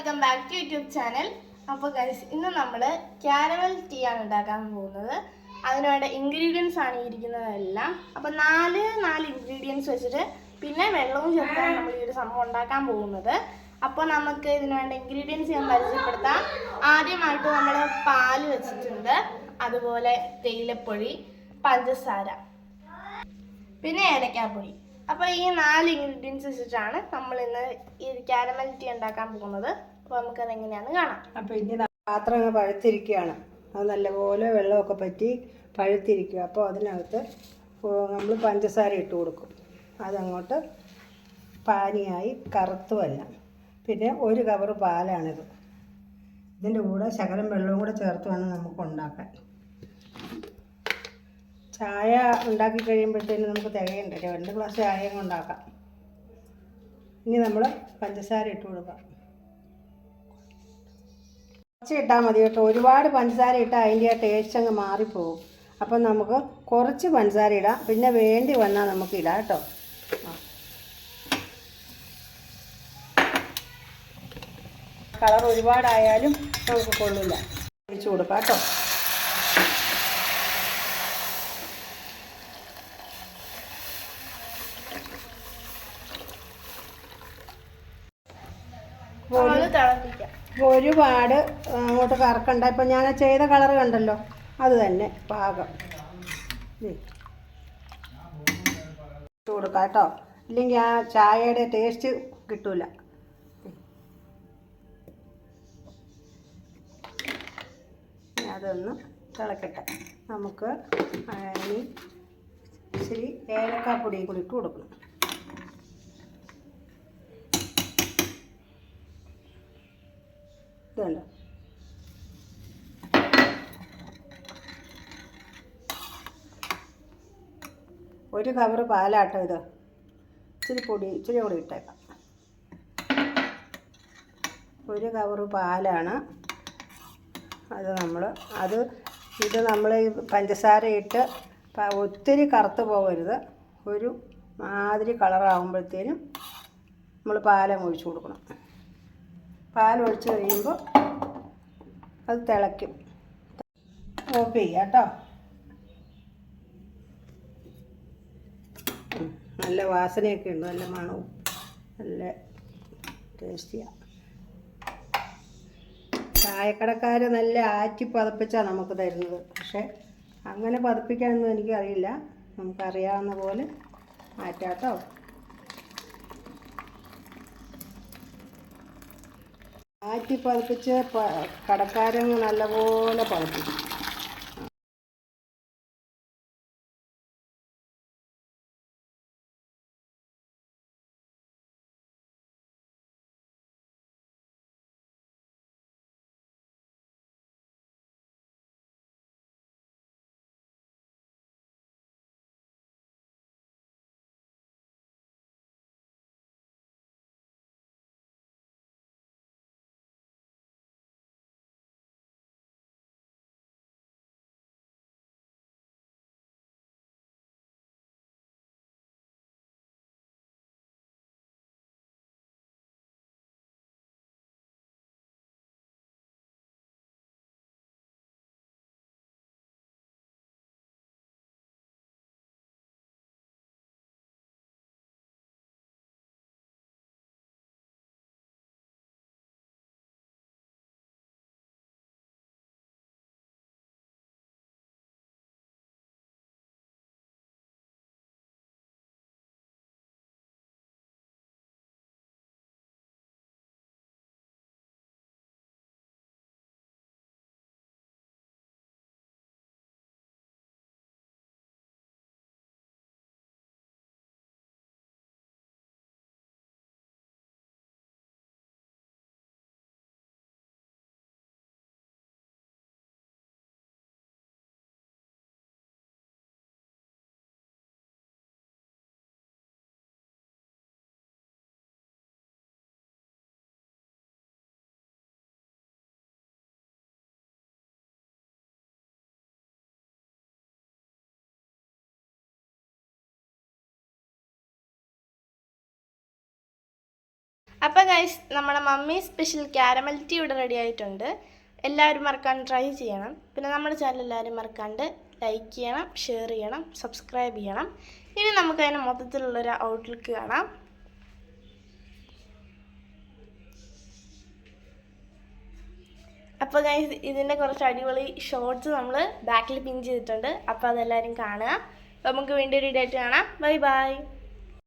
Welcome back to YouTube channel അപ്പോൾ guys ഇന്ന് നമ്മൾ ക്യാരമൽ ടീ ആണ് ഉണ്ടാക്കാൻ പോകുന്നത്. അതിനുവേണ്ട ഇൻഗ്രീഡിയൻസ് ആണ് ഇരിക്കുന്നതെല്ലാം. അപ്പോൾ നാല് നാല് ഇൻഗ്രീഡിയൻസ് വെച്ചിട്ട് പിന്നെ വെള്ളവും ചേർത്താണ് നമ്മൾ ഈ ഒരു സംഭവം ഉണ്ടാക്കാൻ പോകുന്നത്. അപ്പോൾ നമുക്ക് ഇതിനുവേണ്ട ഇൻഗ്രീഡിയൻസ് ഞാൻ പരിചയപ്പെടുത്താം. ആദ്യമായിട്ട് നമ്മൾ പാൽ വെച്ചിട്ടുണ്ട്. അതുപോലെ തേയിലപ്പൊടി പഞ്ചസാര പിന്നെ ഏലക്കാപ്പൊടി. അപ്പോൾ ഈ നാല് ഇൻഗ്രീഡിയൻസ് വെച്ചിട്ടാണ് നമ്മൾ ഇന്ന് ഈ കാരമൽ ടീ ഉണ്ടാക്കാൻ പോകുന്നത്. അപ്പോൾ നമുക്കത് എങ്ങനെയാണെന്ന് കാണാം. അപ്പോൾ ഇനി പാത്രം അങ്ങ് പഴുത്തിരിക്കുകയാണ്. അത് നല്ലപോലെ വെള്ളമൊക്കെ പറ്റി പഴുത്തിരിക്കുക. അപ്പോൾ അതിനകത്ത് നമ്മൾ പഞ്ചസാര ഇട്ട് കൊടുക്കും. അതങ്ങോട്ട് പാനിയായി കറുത്ത് വരണം. പിന്നെ ഒരു കവറ് പാലാണിത്. ഇതിന്റെ കൂടെ ശകലം വെള്ളവും കൂടെ ചേർത്ത് വേണം നമുക്ക് ഉണ്ടാക്കാൻ. ചായ ഉണ്ടാക്കി കഴിയുമ്പോഴത്തേന് നമുക്ക് തികയുണ്ട്. രണ്ട് ഗ്ലാസ് ചായ ഉണ്ടാക്കാം. ഇനി നമ്മൾ പഞ്ചസാര ഇട്ട് കൊടുക്കാം. കുറച്ച് ഇട്ടാൽ മതി കേട്ടോ. ഒരുപാട് പഞ്ചസാര ഇട്ടാൽ അതിന്റെ ആ ടേസ്റ്റ് അങ്ങ് മാറിപ്പോകും അപ്പം നമുക്ക് കുറച്ച് പഞ്ചസാര ഇടാം. പിന്നെ വേണ്ടി വന്നാൽ നമുക്ക് ഇടാം കേട്ടോ. കളർ ഒരുപാടായാലും നമുക്ക് കൊള്ളില്ല ഒഴിച്ചു കൊടുക്കാം കേട്ടോ പാൽ തിളപ്പിക്കാം അപ്പോൾ ഒരുപാട് അങ്ങോട്ട് കറക്കണ്ട. ഇപ്പം ഞാൻ ചെയ്ത കളർ കണ്ടല്ലോ അത് തന്നെ പാകം. ഇട്ട് കൊടുക്കാം കേട്ടോ. ഇല്ലെങ്കിൽ ആ ചായയുടെ ടേസ്റ്റ് കിട്ടൂല. അതൊന്ന് തിളക്കട്ടെ. നമുക്ക് ഇനി ഇച്ചിരി ഏലക്കാപ്പൊടിയും കൂടി ഇട്ട് കൊടുക്കണം. ഇതുണ്ടോ ഒരു കവർ പാലാട്ടോ ഇത്. ഇച്ചിരി പൊടി ഇച്ചിരി കൂടി ഇട്ടേക്കാം. ഒരു കവർ പാലാണ്. അത് നമ്മൾ അത് ഇത് നമ്മൾ പഞ്ചസാര ഇട്ട് ഒത്തിരി കറുത്ത് പോകരുത്. ഒരു മാതിരി കളറാകുമ്പോഴത്തേനും നമ്മൾ പാലം ഒഴിച്ചു കൊടുക്കണം. പാൽ ഒഴിച്ച് കഴിയുമ്പോൾ അത് തിളയ്ക്കും. ഓഫ് ചെയ്യാം കേട്ടോ. നല്ല വാസനയൊക്കെ ഉണ്ട് നല്ല മണവും നല്ല ടേസ്റ്റിയാണ് ചായക്കടക്കാർ നല്ല ആറ്റി പതപ്പിച്ചാണ് നമുക്ക് തരുന്നത്. പക്ഷേ അങ്ങനെ പതപ്പിക്കാനൊന്നും എനിക്കറിയില്ല. നമുക്കറിയാവുന്ന പോലെ മാറ്റാട്ടോ ആറ്റി പതിപ്പിച്ച് കടക്കാരങ്ങ് നല്ലപോലെ പതപ്പിക്കും. അപ്പോൾ ഗൈസ് നമ്മുടെ മമ്മി സ്പെഷ്യൽ ക്യാരമൽ ടീ ഇവിടെ റെഡി ആയിട്ടുണ്ട്. എല്ലാവരും മറക്കാണ്ട് ട്രൈ ചെയ്യണം. പിന്നെ നമ്മുടെ ചാനൽ എല്ലാവരും മറക്കാണ്ട് ലൈക്ക് ചെയ്യണം ഷെയർ ചെയ്യണം സബ്സ്ക്രൈബ് ചെയ്യണം. ഇനി നമുക്ക് അതിന് മൊത്തത്തിലുള്ളൊരു ഔട്ട്ലുക്ക് കാണാം. അപ്പോൾ ഗൈസ് ഇതിന്റെ കുറച്ച് അടിപൊളി ഷോർട്സ് നമ്മൾ ബാക്കിൽ പിൻ ചെയ്തിട്ടുണ്ട്. അപ്പോൾ അതെല്ലാവരും കാണുക. അപ്പോൾ നമുക്ക് വീണ്ടും ഒരു ഡേറ്റ് കാണാം. Bye bye